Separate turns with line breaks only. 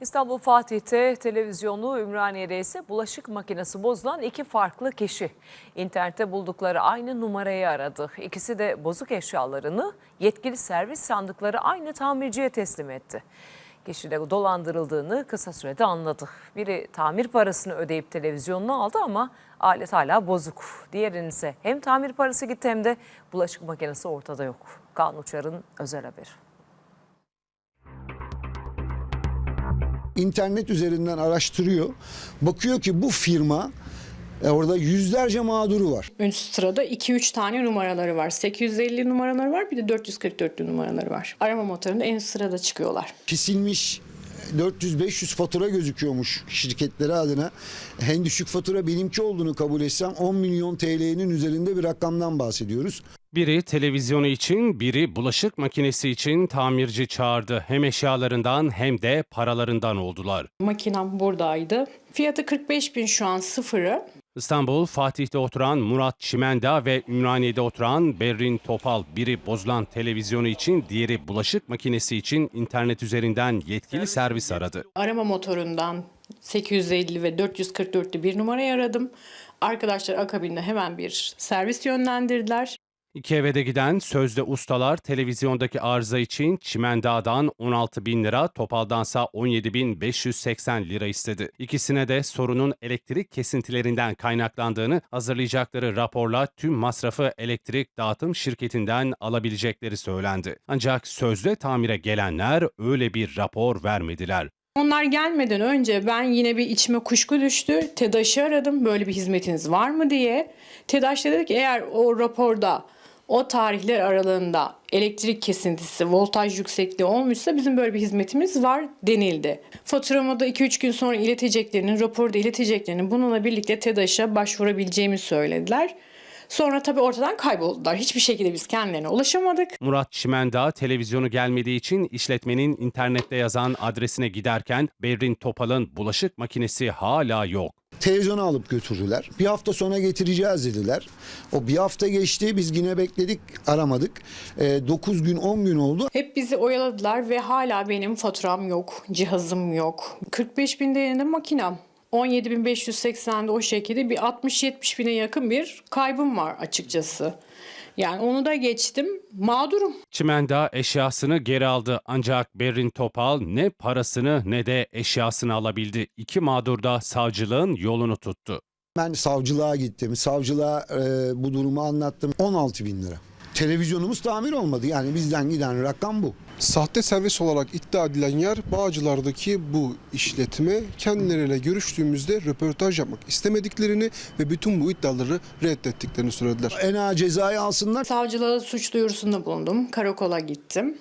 İstanbul Fatih'te televizyonu, Ümraniye'de ise bulaşık makinesi bozulan iki farklı kişi. İnternette buldukları aynı numarayı aradı. İkisi de bozuk eşyalarını yetkili servis sandıkları aynı tamirciye teslim etti. Kişi de dolandırıldığını kısa sürede anladı. Biri tamir parasını ödeyip televizyonunu aldı ama alet hala bozuk. Diğerinin ise hem tamir parası gitti hem de bulaşık makinesi ortada yok. Kaan Uçar'ın özel haberi.
İnternet üzerinden araştırıyor. Bakıyor ki bu firma e, orada yüzlerce mağduru var.
Ön sırada 2-3 tane numaraları var. 850 numaraları var bir de 444'lü numaraları var. Arama motorunda en üst sırada çıkıyorlar.
Kesilmiş 400-500 fatura gözüküyormuş şirketleri adına. En düşük fatura benimki olduğunu kabul etsem 10 milyon TL'nin üzerinde bir rakamdan bahsediyoruz.
Biri televizyonu için, biri bulaşık makinesi için tamirci çağırdı. Hem eşyalarından hem de paralarından oldular.
Makinem buradaydı. Fiyatı 45 bin şu an sıfırı.
İstanbul, Fatih'te oturan Murat Çimenda ve Ümraniye'de oturan Berrin Topal biri bozulan televizyonu için, diğeri bulaşık makinesi için internet üzerinden yetkili servis aradı.
Arama motorundan 850 ve 444'lü bir numarayı aradım. Arkadaşlar akabinde hemen bir servis yönlendirdiler.
İki eve de giden sözde ustalar televizyondaki arıza için Çimenda'dan 16 bin lira, Topal'dansa 17 bin 580 lira istedi. İkisine de sorunun elektrik kesintilerinden kaynaklandığını hazırlayacakları raporla tüm masrafı elektrik dağıtım şirketinden alabilecekleri söylendi. Ancak sözde tamire gelenler öyle bir rapor vermediler.
Onlar gelmeden önce ben yine bir içime kuşku düştü. TEDAŞ'ı aradım böyle bir hizmetiniz var mı diye. TEDAŞ da dedi ki eğer o raporda o tarihler aralığında elektrik kesintisi, voltaj yüksekliği olmuşsa bizim böyle bir hizmetimiz var denildi. Faturamı da 2-3 gün sonra ileteceklerini, raporda ileteceklerini bununla birlikte TEDAŞ'a başvurabileceğimi söylediler. Sonra tabii ortadan kayboldular. Hiçbir şekilde biz kendilerine ulaşamadık.
Murat Çimenda televizyonu gelmediği için işletmenin internette yazan adresine giderken Berrin Topal'ın bulaşık makinesi hala yok.
Televizyonu alıp götürdüler. Bir hafta sonra getireceğiz dediler. O bir hafta geçti biz yine bekledik aramadık. 9 gün 10 gün oldu.
Hep bizi oyaladılar ve hala benim faturam yok, cihazım yok. 45 bin değerinde makinem. 17.580'de o şekilde bir 60-70 bine yakın bir kaybım var açıkçası. Yani onu da geçtim. Mağdurum.
Çimenda eşyasını geri aldı ancak Berrin Topal ne parasını ne de eşyasını alabildi. İki mağdur da savcılığın yolunu tuttu.
Ben savcılığa gittim. Savcılığa e, bu durumu anlattım. 16 bin lira. Televizyonumuz tamir olmadı. Yani bizden giden rakam bu.
Sahte servis olarak iddia edilen yer Bağcılar'daki bu işletme kendileriyle görüştüğümüzde röportaj yapmak istemediklerini ve bütün bu iddiaları reddettiklerini söylediler.
En ağır cezayı alsınlar.
Savcılığa suç duyurusunda bulundum. Karakola gittim.